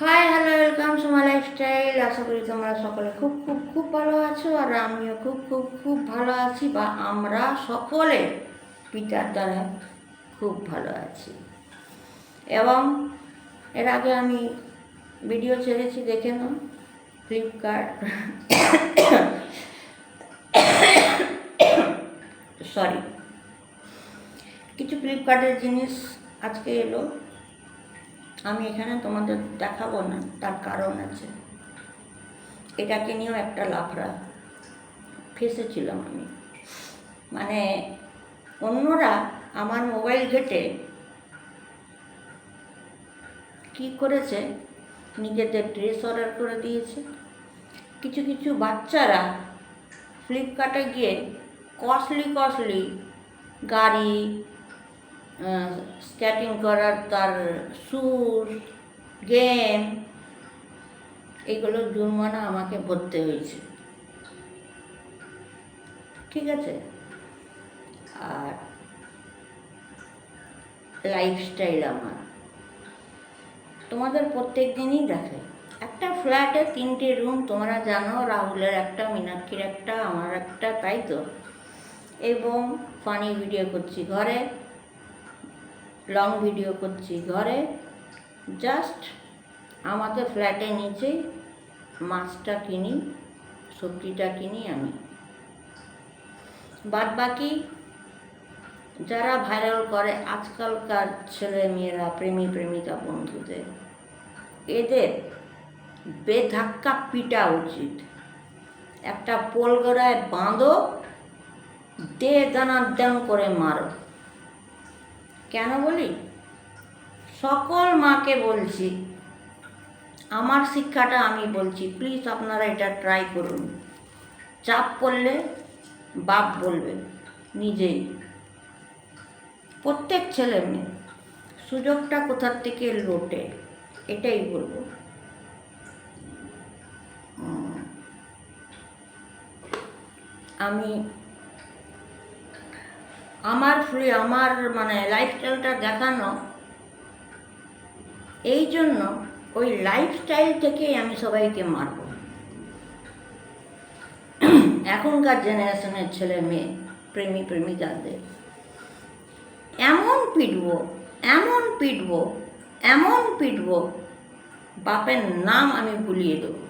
Hi hello welcome Suma lifestyle আশা করি তোমরা সকলে খুব খুব খুব ভালো আছো আর আমিও খুব খুব খুব ভালো আছি বা আমরা সকলে পিতার দ্বারা খুব ভালো আছি। এবং এর আগে আমি ভিডিও ছেড়েছি, দেখে নাও ফ্লিপকার্ট সরি কিছু ফ্লিপকার্টের জিনিস আজকে এলো। আমি এখানে তোমাদের দেখাবো না, তার কারণ আছে। এটাকে নিয়েও একটা লাফড়া। ফেসেছিলাম আমি। মানে অন্যরা আমার মোবাইল ঘেটে কি করেছে? নিজেদের ড্রেস অর্ডার করে দিয়েছে। কিছু কিছু বাচ্চারা ফ্লিপকার্টে গিয়ে কস্টলি কস্টলি গাড়ি স্কেটিং করার তার সুর গেম এইগুলো জুরমানা আমাকে ভরতে হয়েছে। ঠিক আছে? আর লাইফস্টাইল আমার। তোমাদের প্রত্যেক দিনই দেখে। একটা ফ্ল্যাটে তিনটে রুম তোমরা জানো রাহুলের একটা, মীনাক্ষীর একটা, আমার একটা, তাই তো? এবং ফানি ভিডিও করছি। ঘরে লং ভিডিও করছি ঘরে। জাস্ট আমাদের ফ্ল্যাটে নিচেই মাছটা কিনি, সবজিটা কিনি আমি। বাদ বাকি যারা ভাইরাল করে, আজকালকার ছেলে মেয়েরা, প্রেমী প্রেমিকা বন্ধুদের, এদের বেধাক্কা পিটা উচিত। একটা পোলগড়ায় বাঁধো দে দানা দেন করে মারো। কেন বলি? সকল মাকে বলছি, আমার শিক্ষাটা আমি বলছি প্লিজ আপনারা এটা ট্রাই করুন। চাপ পড়লে বাপ বলবে, নিজেই। প্রত্যেক ছেলে মেয়ে, সুযোগটা কোথার থেকে লোটে, এটাই বলব। আমি আমার ফ্রি আমার মানে লাইফস্টাইলটা দেখানো, এই জন্য ওই লাইফস্টাইল থেকেই আমি সবাইকে মারব। এখনকার জেনারেশনের ছেলে মেয়ে, প্রেমী প্রেমিকাদের, এমন পিটবো এমন পিটবো এমন পিটবো, বাপের নাম আমি ভুলিয়ে দেবো।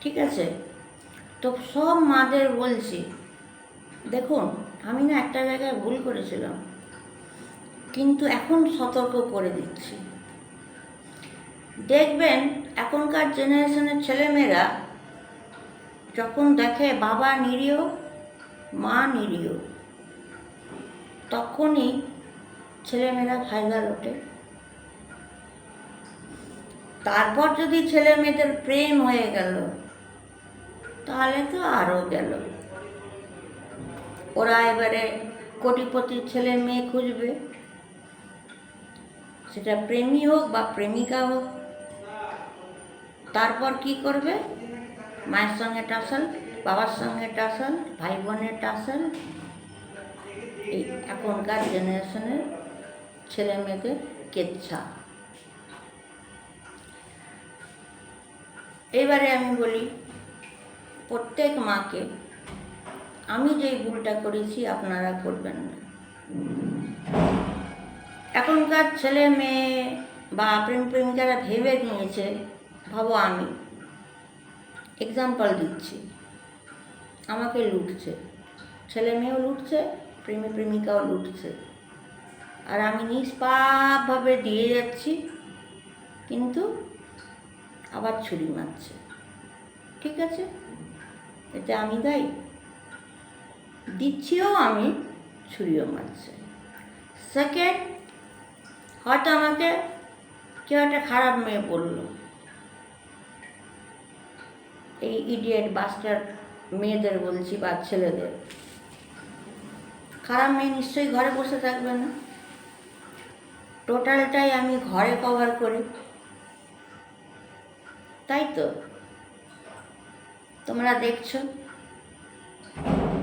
ঠিক আছে? তো সব মাদের বলছি দেখুন, আমি না একটা জায়গায় ভুল করেছিলাম, কিন্তু এখন সতর্ক করে দিচ্ছি। দেখবেন, এখনকার জেনারেশনের ছেলেমেয়েরা যখন দেখে বাবা নিরীহ, মা নিরীহ, তখনই ছেলেমেয়েরা ফায়দা ওঠে। তারপর যদি ছেলে মেয়েদের প্রেম হয়ে গেল, তাহলে তো আরও গেল। ওরা এবারে কোটিপতির ছেলে মেয়ে খুঁজবে। সেটা প্রেমী হোক বা প্রেমিকা হোক। তারপর কি করবে? মায়ের সঙ্গে টাসল বাবার সঙ্গে টাসল ভাই বোনের টাসল এই এখনকার জেনারেশনের ছেলে মেয়েদের কেচ্ছা। এবারে আমি বলি, প্রত্যেক মাকে আমি যেই ভুলটা করেছি আপনারা করবেন না। এখনকার ছেলে মেয়ে বা প্রেম প্রেমিকারা ভেবে নিয়েছে, ভাবো আমি। এক্সাম্পল দিচ্ছি। আমাকে লুটছে। ছেলে মেয়েও লুটছে, প্রেমী প্রেমিকাও লুটছে। আর আমি নিষ্পাপভাবে দিয়ে যাচ্ছি, কিন্তু আবার ছুরি মারছে। ঠিক আছে? এটা আমি দায়ী। দিচ্ছিও আমি ছুরিও মারছে। সেকেন্ড হয়তো আমাকে কেউ একটা খারাপ মেয়ে বলল। এই ইডিয়েট বাস্টার মেয়েদের বলছি বা ছেলেদের। খারাপ মেয়ে নিশ্চয়ই ঘরে বসে থাকবে না। টোটালটাই আমি ঘরে কভার করি। তাই তো? তোমরা দেখছ?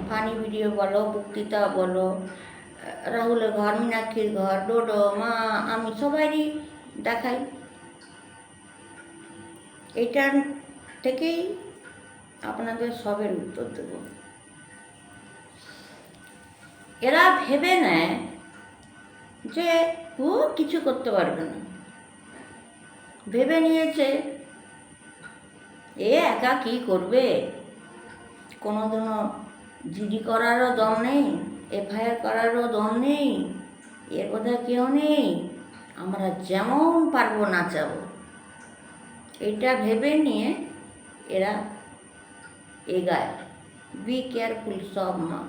ফানি ভিডিও বলো, বক্তৃতা বলো, রাহুলের ঘর, মীনাক্ষীর ঘর, ডোডো, মা, আমি সবারই দেখাই। এইটার থেকেই আপনাদের সবের উত্তর দেব। এরা ভেবে নেয় যে ও কিছু করতে পারবে না। ভেবে নিয়েছে, এ একা কি করবে? কোনোদিনও জিডি করারও দম নেই, এফআইআর করারও দম নেই, এর বোধহয় কেউ নেই, আমরা যেমন পারব নাচাবো। এটা ভেবে নিয়ে এরা এগায়। বি কেয়ারফুল সব মা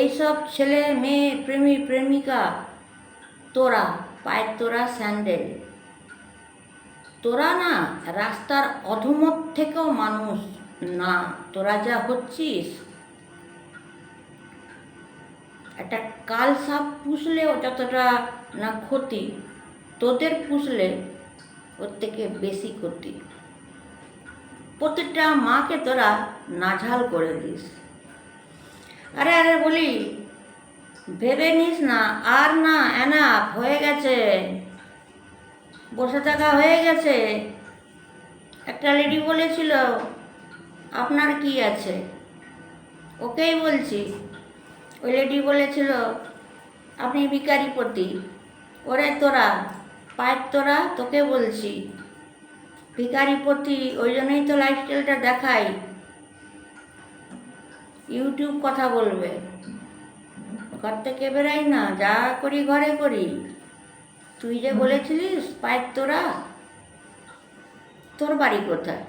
এইসব ছেলে, মেয়ে, প্রেমী, প্রেমিকা, তোরা, পায়ের তোরা স্যান্ডেল। তোরা না রাস্তার অধমত থেকেও মানুষ। না, তোরা যা হচ্ছিস একটা কাল সাপ পুষলেও যতটা না ক্ষতি, তোদের পুষলে ওর থেকে বেশি ক্ষতি। প্রত্যেকটা মাকে তোরা নাঝাল করে দিস। আরে আরে বলি, ভেবে নিস না, আর না এনাফ হয়ে গেছে। বসে থাকা হয়ে গেছে। একটা লেডি বলেছিল, আপনার কি আছে? ওকেই বলছি ওই লেডি বলেছিল, আপনি ভিকারিপতি ওরে তোরা পায়ের তোরা, তোকে বলছি। ভিকারিপতি ওই জন্যই তো লাইফস্টাইলটা দেখাই। ইউটিউব কথা বলবে। ঘর থেকে বেরাই না, যা করি ঘরে করি। তুই যে বলেছিলিস পায়ের তোরা, তোর বাড়ি কোথায়?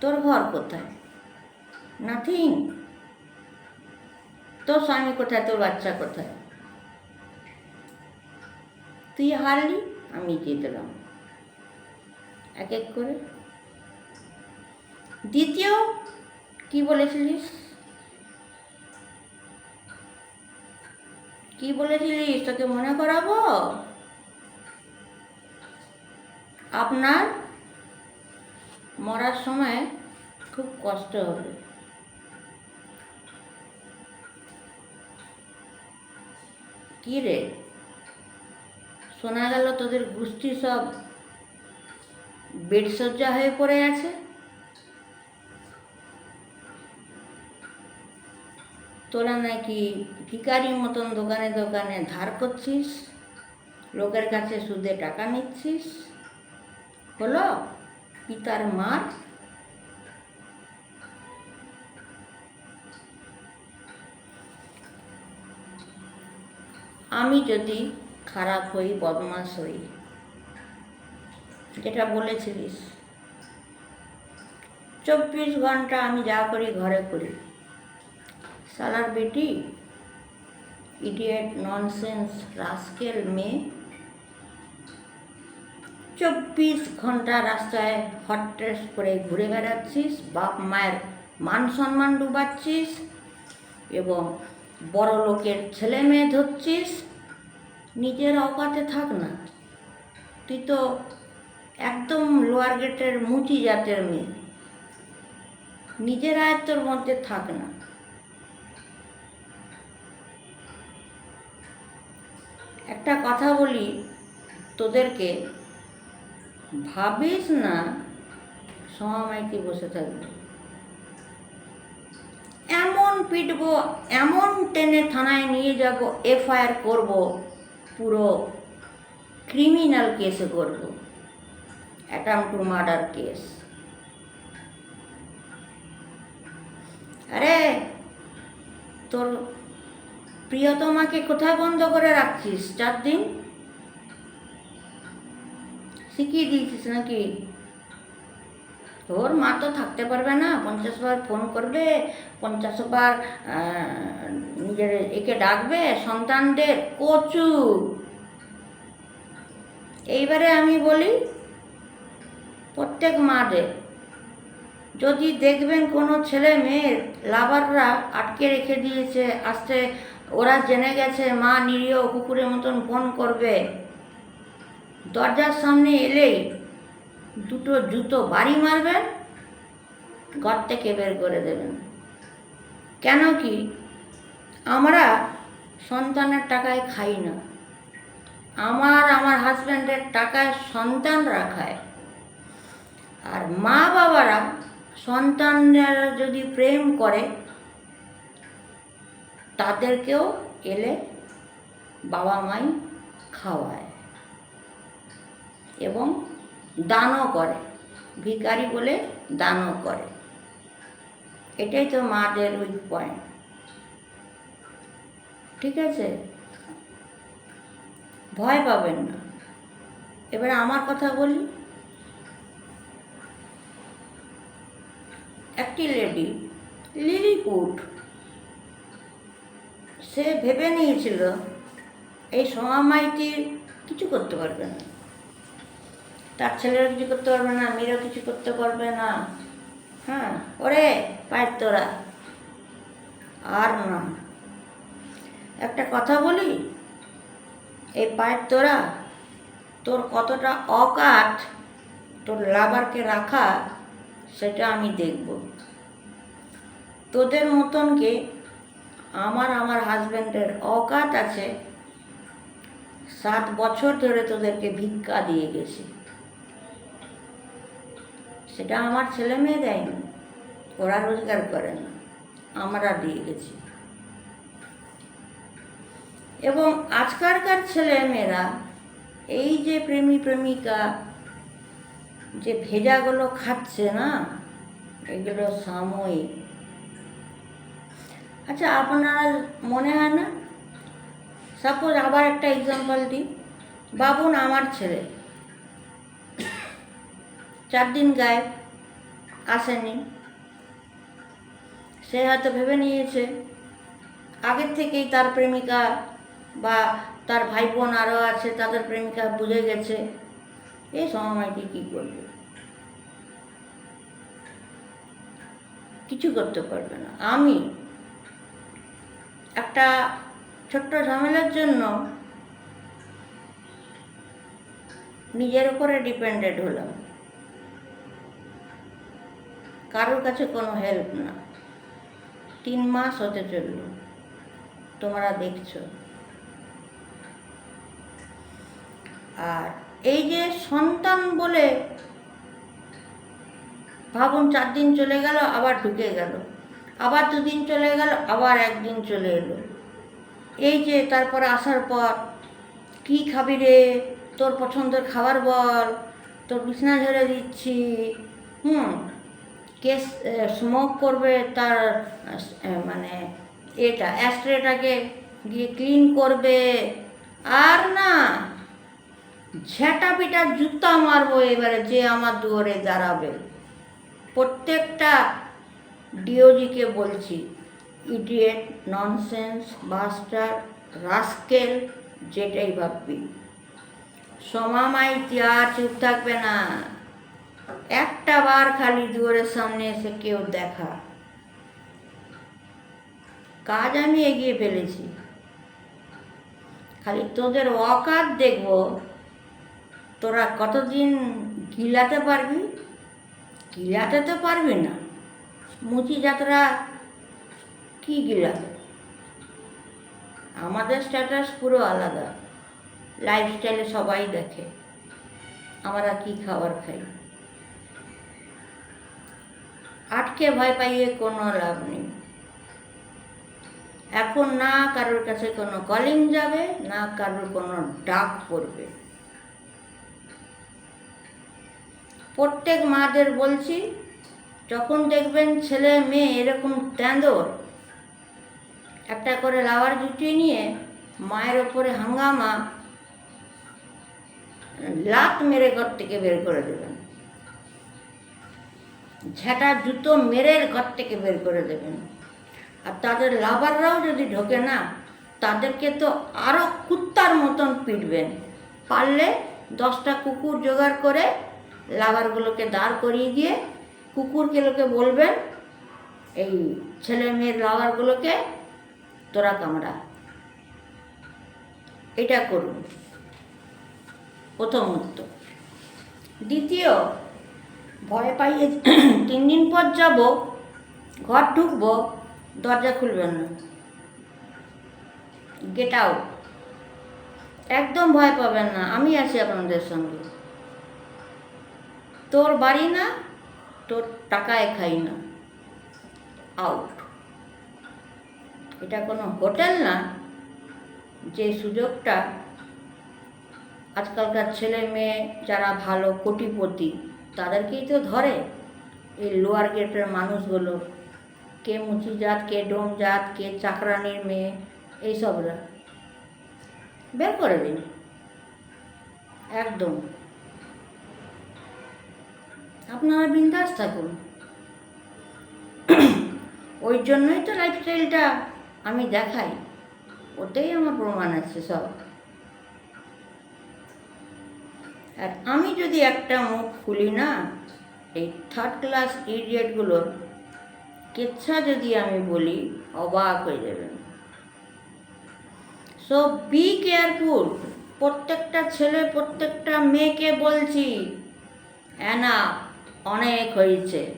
তোর ঘর কোথায়? নাথিং তোর স্বামী কোথায়, তোর বাচ্চা কোথায়? তুই হারলি, আমি জিতলাম এক এক করে। দ্বিতীয়, কি বলেছিলিস? কি বলেছিলিস? তোকে মনে করাবো? আপনার মরার সময় খুব কষ্ট হবে। কি রে? শোনা গেল তোদের গোষ্ঠী সব বেডসজ্জা হয়ে পড়ে আছে? তোরা নাকি ভিকারির মতন দোকানে দোকানে ধার করছিস? লোকের কাছে সুদে টাকা নিচ্ছিস? হলো? পিতার মার? আমি যদি খারাপ হই বদমাস হই, যেটা বলেছিলিস। চব্বিশ ঘণ্টা আমি যা করি, ঘরে করি। সালার বেটি ইডিয়েট ননসেন্স রাস্কেল মেয়ে, চব্বিশ ঘণ্টা রাস্তায় হট ড্রেস করে ঘুরে বেড়াচ্ছিস, বাপ মায়ের মান সম্মান ডুবাচ্ছিস, এবং বড় লোকের ছেলে মেয়ে ধরছিস নিজের অকাতে থাক না। তুই তো একদম লোয়ার গেটের মুচি জাতের মেয়ে। নিজের আয়ত্তর মধ্যে থাক না। একটা কথা বলি তোদেরকে, ভাবিস না সমামাইতি বসে থাকবে। এমন পিটবো, এমন টেনে থানায় নিয়ে যাব, এফআইআর করব পুরো ক্রিমিনাল কেসে করব। অ্যাটাম্প টু মার্ডার কেস আরে, তোর প্রিয়তমাকে কোথায় বন্ধ করে রাখছিস? চার দিন? শিখিয়ে দিয়েছিস নাকি? তোর মা তো থাকতে পারবে না, পঞ্চাশ বার ফোন করবে, পঞ্চাশ বার নিজের একে ডাকবে, সন্তানদের কচু। এইবারে আমি বলি, প্রত্যেক মাদের যদি দেখবেন কোনো ছেলে মেয়ের লাভাররা আটকে রেখে দিয়েছে, আসতে ওরা জেনে গেছে, মা নিরীহ কুকুরের মতন ফোন করবে, দরজার সামনে এলেই দুটো জুতো বাড়ি মারবেন ঘর থেকে বের করে দেবেন। কেন কি? আমরা সন্তানের টাকায় খাই না। আমার আমার হাজব্যান্ডের টাকায় সন্তানরা খায় আর মা বাবারা সন্তানরা যদি প্রেম করে, তাদেরকেও এলে বাবা মাই খাওয়ায়। এবং দানও করে। ভিখারি বলে দানও করে। এটাই তো মাদের উইক পয়েন্ট ঠিক আছে? ভয় পাবেন না। এবারে আমার কথা বলি। একটি লেডি লিলিপুট সে ভেবে নিয়েছিল, এই সমামাইটি কিছু করতে পারবে না। তার ছেলেরা কিছু করতে পারবে না, মেয়েরাও কিছু করতে পারবে না। হ্যাঁ ওরে পায়ের তোরা আর না। একটা কথা বলি, এই পায়ের তোরা তোর কতটা অকাত, তোর লাভারকে রাখা, সেটা আমি দেখব। তোদের মতনকে আমার আমার হাজব্যান্ডের অকাত আছে, সাত বছর ধরে তোদেরকে ভিক্ষা দিয়ে গেছি। সেটা আমার ছেলে মেয়ে দেয়নি। ওরা রোজগার করে না। আমরা দিয়ে গেছি। এবং আজকালকার ছেলে মেয়েরা এই যে প্রেমী প্রেমিকা যে ভেজাগুলো খাচ্ছে না, এগুলো সাময়িক। আচ্ছা আপনারা মনে হয় না? সাপোজ আবার একটা এক্সাম্পল দিই। বাবুন আমার ছেলে। চার দিন গায়ে আসেনি। সে হয়তো ভেবে নিয়েছে। আগের থেকেই তার প্রেমিকা বা তার ভাই বোন আরও আছে, তাদের প্রেমিকা বুঝে গেছে। এই সময়টি কী করবে? কিছু করতে পারবে না। আমি একটা ছোট্ট ঝামেলার জন্য নিজের উপরে ডিপেন্ডেন্ট হলাম। কারোর কাছে কোনো হেল্প না। তিন মাস হতে চলল। তোমরা দেখছ। আর এই যে সন্তান বলে ভাবুন চার দিন চলে গেল, আবার ঢুকে গেল। আবার দুদিন চলে গেল, আবার একদিন চলে এলো। এই যে তারপরে আসার পর, কি খাবি রে? তোর পছন্দের খাবার বল। তোর বিছনা ঝরে দিচ্ছি। হুম কে স্মোক করবে তার মানে এটা অ্যাস্ট্রেটাকে গিয়ে ক্লিন করবে। আর না, ঝেঁটা পিটা জুতা মারবো এবারে যে আমার দুয়ারে দাঁড়াবে। প্রত্যেকটা ডিওজিকে বলছি ইডিয়েট ননসেন্স বাস্টার রাস্কেল যেটাই ভাববি। সমামাই আর চুপ থাকবে না। একটা বার খালি দুয়ারের সামনে এসে কেউ দেখা। কাজ আমি এগিয়ে ফেলেছি। খালি তোদের অকাত দেখব। তোরা কতদিন গিলাতে পারবি? গিলাতে তো পারবি না। মুচি যাত্রা কি গিলাতে? আমাদের স্ট্যাটাস পুরো আলাদা। লাইফস্টাইলে সবাই দেখে। আমরা কি খাবার খাই? আটকে ভয় পাইয়ে কোনো লাভ নেই। এখন না কারোর কাছে কোনো কলিং যাবে, না কারোর কোনো ডাক পড়বে। প্রত্যেক মাদের বলছি, যখন দেখবেন ছেলে মেয়ে এরকম তেঁদর একটা করে লাওয়ার জুটিয়ে নিয়ে মায়ের ওপরে হাঙ্গামা, লাত মেরে ঘর থেকে বের করে দেবেন। ঝাঁটা জুতো মেরে ঘর থেকে বের করে দেবেন। আর তাদের লাভাররাও যদি ঢোকে না, তাদেরকে তো আরও কুত্তার মতন পিটবেন। পারলে দশটা কুকুর জোগাড় করে লাভারগুলোকে দাঁড় করিয়ে দিয়ে কুকুরকে কুকুরগুলোকে বলবেন, এই ছেলে মেয়ের লাভারগুলোকে তোরা কামড়া। এটা করুন। প্রথম উত্তর। দ্বিতীয় ভয় পাইয়ে তিন দিন পর যাব, ঘর ঢুকবো, দরজা খুলবেন না। গেট আউট একদম ভয় পাবেন না, আমি আছি আপনাদের সঙ্গে। তোর বাড়ি না, তোর টাকায় খাই না। আউট এটা কোনো হোটেল না, যে সুযোগটা আজকালকার ছেলে মেয়ে যারা ভালো কোটিপতি তাদেরকেই তো ধরে। এই লোয়ার গেটের মানুষগুলো। কে মুচি জাত, কে ডোম জাত, কে চাকরানির মেয়ে এইসবরা বের করে দিন। একদম। আপনারা বিন্দাস থাকুন। ওই জন্যই তো লাইফস্টাইলটা আমি দেখাই। ওতেই আমার প্রমাণ আছে সব। আর আমি যদি একটা মুখ খুলি না, এই থার্ড ক্লাস ইডিয়েটগুলোর কেচ্ছা যদি আমি বলি, অবাক হয়ে যাবেন। সো বি কেয়ারফুল প্রত্যেকটা ছেলে, প্রত্যেকটা মেয়েকে বলছি অ্যানা অনেক হয়েছে।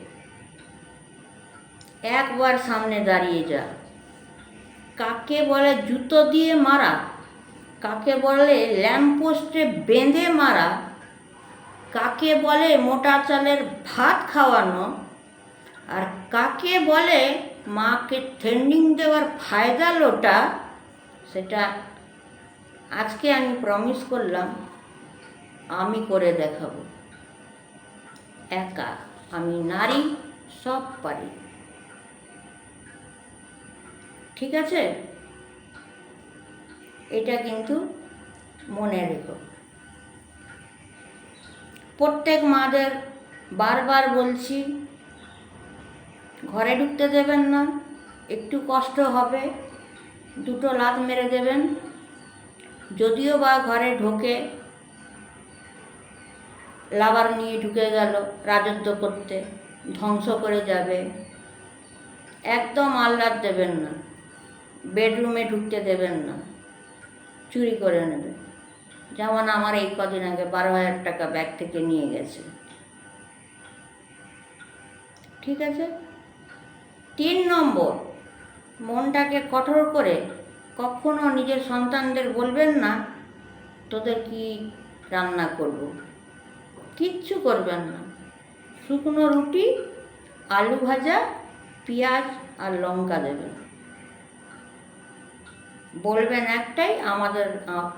একবার সামনে দাঁড়িয়ে যা। কাকে বলে জুতো দিয়ে মারা? কাকে বলে ল্যাম্পপোস্টে বেঁধে মারা? কাকে বলে মোটা চালের ভাত খাওয়ানো? আর কাকে বলে মাকে ট্রেন্ডিং দেওয়ার ফায়দা লোটা? সেটা আজকে আমি প্রমিস করলাম, আমি করে দেখাবো। একা, আমি নারী, সব পারি। ঠিক আছে? এটা কিন্তু মনে রেখো। প্রত্যেক মাদের বারবার বলছি, ঘরে ঢুকতে দেবেন না, একটু কষ্ট হবে, দুটো লাত মেরে দেবেন। যদিও বা ঘরে ঢোকে, লাবার নিয়ে ঢুকে গেল রাজত্ব করতে, ধ্বংস করে যাবে। একদম আহ্লাদ দেবেন না, বেডরুমে ঢুকতে দেবেন না, চুরি করে নেবে যেমন আমার এই কদিন আগে বারো হাজার টাকা ব্যাগ থেকে নিয়ে গেছে। ঠিক আছে? তিন নম্বর, মনটাকে কঠোর করে কখনো নিজের সন্তানদের বলবেন না, তোদের কি রান্না করব। কিচ্ছু করবেন না। শুকনো রুটি, আলু ভাজা, পেঁয়াজ আর লঙ্কা দেবেন। বলবেন একটাই, আমাদের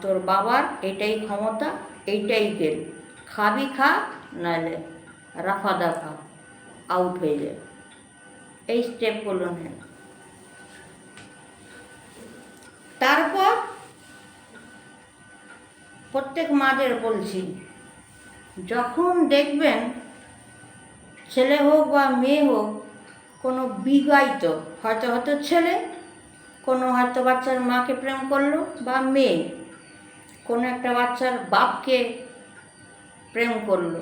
তোর বাবার এটাই ক্ষমতা, এইটাই তেল। খাবি খা নাহলে রাফাদা খা আউট হয়ে যাবে এই স্টেপগুলো নেন। তারপর প্রত্যেক মাদের বলছি, যখন দেখবেন ছেলে হোক বা মেয়ে হোক কোনো বিবাহিত, হয়তো হয়তো ছেলে কোনো হয়তো বাচ্চার মাকে প্রেম করল বা মেয়ে, কোনো একটা বাচ্চার বাপকে প্রেম করল,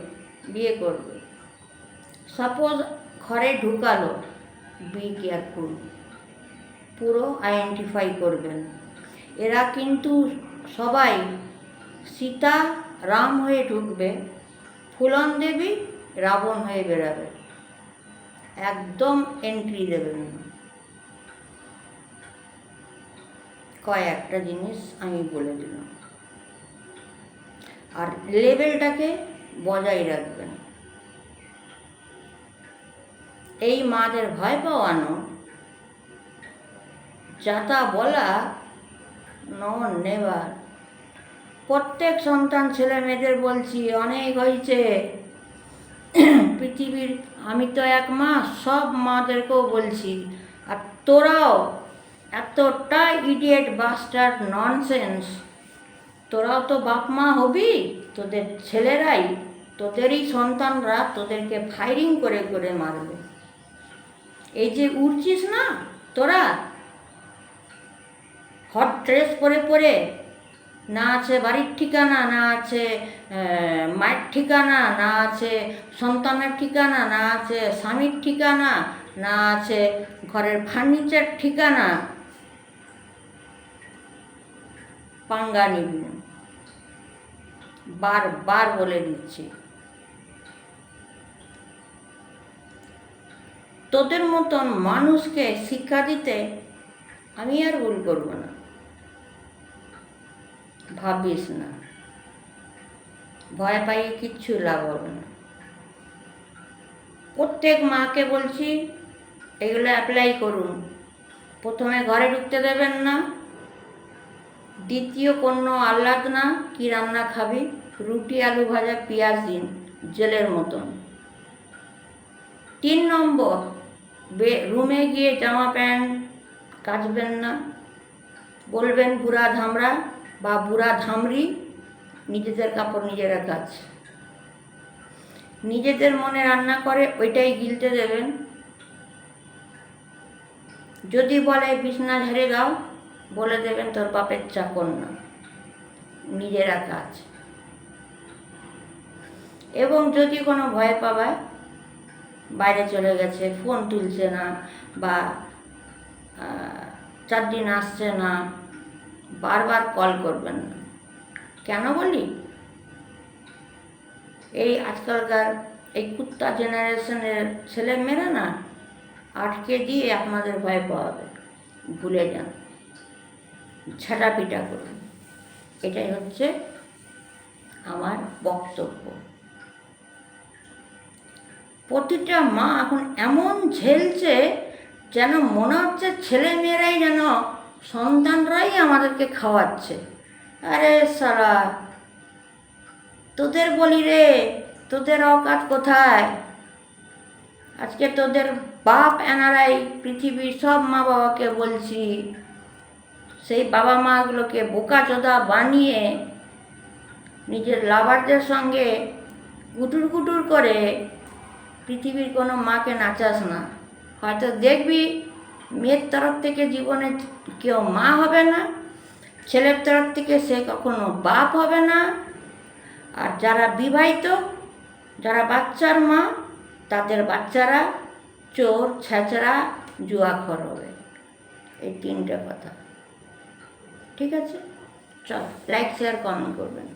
বিয়ে করবে সাপোজ ঘরে ঢুকালো, বি কেয়ারফুল, পুরো আইডেন্টিফাই করবেন। এরা কিন্তু সবাই সীতা, রাম হয়ে ঢুকবে, ফুলন দেবী, রাবণ হয়ে বেরাবে একদম এন্ট্রি দেবেন না কয়েকটা জিনিস আমি বলে দিলাম। আর লেভেলটাকে বজায় রাখবেন। এই মাদের ভয় পাওয়ানো যাতা বলা নন নেবার প্রত্যেক সন্তান ছেলে মেয়েদের বলছি, অনেক হয়েছে পৃথিবীর, আমি তো এক মা, সব মাদেরকেও বলছি, আর তোরাও এতটা ইডিয়েট বাস্টার ননসেন্স তোরাও তো বাপ মা হবি, তোদের ছেলেরাই, তোদেরই সন্তানরা তোদেরকে ফায়ারিং করে করে মারবে। এই যে উঠছিস না তোরা? হট ড্রেস পরে পরে, না আছে বাড়ির ঠিকানা, না আছে মায়ের ঠিকানা, না আছে সন্তানের ঠিকানা, না আছে স্বামীর ঠিকানা, না আছে ঘরের ফার্নিচার ঠিকানা। পাঙ্গা নিবি না বারবার বলে দিচ্ছি তোদের মতন মানুষকে শিক্ষা দিতে আমি আর ভুল করব না। ভাবিস না। ভয় পাইয়ে কিচ্ছু লাভ হবে না। প্রত্যেক মাকে বলছি, এগুলো অ্যাপ্লাই করুন। প্রথমে ঘরে ঢুকতে দেবেন না। দ্বিতীয় কোনো আহ্লাদ না কি রান্না খাবি? রুটি, আলু ভাজা, পেঁয়াজ দিন জেলের মতন। তিন নম্বর রুমে গিয়ে জামা প্যান্ট কাচবেন না। বলবেন, বুড়া ধামরা বা, বুড়া ধামরি নিজেদের কাপড় নিজেরা কাচ। নিজেদের মনে রান্না করে, ওইটাই গিলতে দেবেন। যদি বলে, বিছনা ঝেড়ে দাও বলে দেবেন তোর বাপের চাকর না নিজেরা কাজ। এবং যদি কোনো ভয় পাবায়, বাইরে চলে গেছে ফোন তুলছে না বা চার দিন আসছে না, বারবার কল করবেন না। কেন বলি? এই আজকালকার এই কুত্তা জেনারেশনের ছেলে মেয়েরা না, আটকে দিয়ে আপনাদের ভয় পাওয়াবে। ভুলে যান। ছাটা পিটা করুন। এটাই হচ্ছে আমার বক্তব্য। প্রতিটা মা এখন এমন ঝেলছে যেন মনে হচ্ছে ছেলে মেয়েরাই যেন সন্তানরাই আমাদেরকে খাওয়াচ্ছে। আরে সারা তোদের বলি রে, তোদের অকাত কোথায়? আজকে তোদের বাপ এনারাই পৃথিবীর সব মা বাবাকে বলছি সেই বাবা মাগুলোকে বোকা চোদা বানিয়ে নিজের লাভারদের সঙ্গে গুটুর গুটুর করে পৃথিবীর কোনো মাকে নাচাস না। হয়তো দেখবি মেয়ের তরফ থেকে জীবনে কেউ মা হবে না, ছেলের তরফ থেকে সে কখনো বাপ হবে না। আর যারা বিবাহিত, যারা বাচ্চার মা, তাদের বাচ্চারা চোর, ছেঁচড়া জুয়াখর হবে। এই তিনটে কথা। ঠিক আছে? চল লাইক শেয়ার কমেন্ট করবেন।